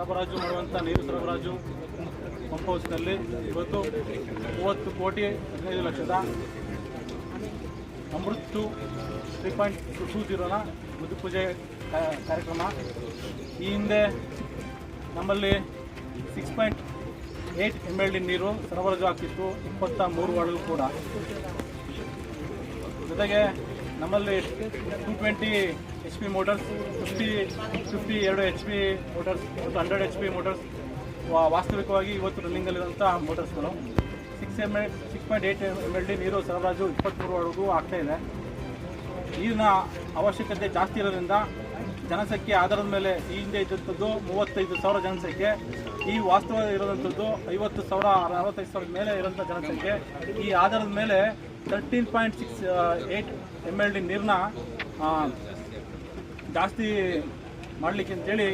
ಸರಬರಾಜು ಮಾಡುವಂಥ ನೀರು ಸರಬರಾಜು ಪಂಪ್ ಹೌಸ್ನಲ್ಲಿ ಇವತ್ತು ಮೂವತ್ತು ಕೋಟಿ ಹದಿನೈದು ಲಕ್ಷದ ಅಮೃತ್ ತ್ರೀ ಪಾಯಿಂಟ್ ಟೂ ಜೀರೋನ ಕಾ- ಕಾರ್ಯಕ್ರಮ. ಈ ಹಿಂದೆ ನಮ್ಮಲ್ಲಿ six point eight M L D ನೀರು ಸರಬರಾಜು ಆಗ್ತಿತ್ತು ಇಪ್ಪತ್ತ ಮೂರು ವಾರ್ಡ್ಗೂ ಕೂಡ. ಜೊತೆಗೆ ನಮ್ಮಲ್ಲಿ two twenty H P motors fifty fifty ಎರಡು ಎಚ್ ಪಿ ಮೋಟರ್ಸ್ ಮತ್ತು ಹಂಡ್ರೆಡ್ ಎಚ್ ಪಿ ಮೋಟರ್ಸ್ ವಾಸ್ತವಿಕವಾಗಿ ಇವತ್ತು ರನ್ನಿಂಗಲ್ಲಿರುವಂಥ ಮೋಟರ್ಸ್ಗಳು six M L six point eight M L D ನೀರು ಸರಬರಾಜು ಇಪ್ಪತ್ತ್ಮೂರವರೆಗೂ ಆಗ್ತಾ ಇದೆ. ನೀರಿನ ಅವಶ್ಯಕತೆ ಜಾಸ್ತಿ ಇರೋದ್ರಿಂದ ಜನಸಂಖ್ಯೆ ಆಧಾರದ ಮೇಲೆ ಈ ಹಿಂದೆ ಇದ್ದಂಥದ್ದು ಮೂವತ್ತೈದು ಸಾವಿರ ಜನಸಂಖ್ಯೆ, ಈ ವಾಸ್ತವ ಇರೋದಂಥದ್ದು ಐವತ್ತು ಸಾವಿರ, ಅರವತ್ತೈದು ಸಾವಿರದ ಮೇಲೆ ಇರೋಂಥ ಜನಸಂಖ್ಯೆ. ಈ ಆಧಾರದ ಮೇಲೆ thirteen point six eight M L D ನೀರನ್ನ ಜಾಸ್ತಿ ಮಾಡಲಿಕ್ಕೆ ಅಂತೇಳಿ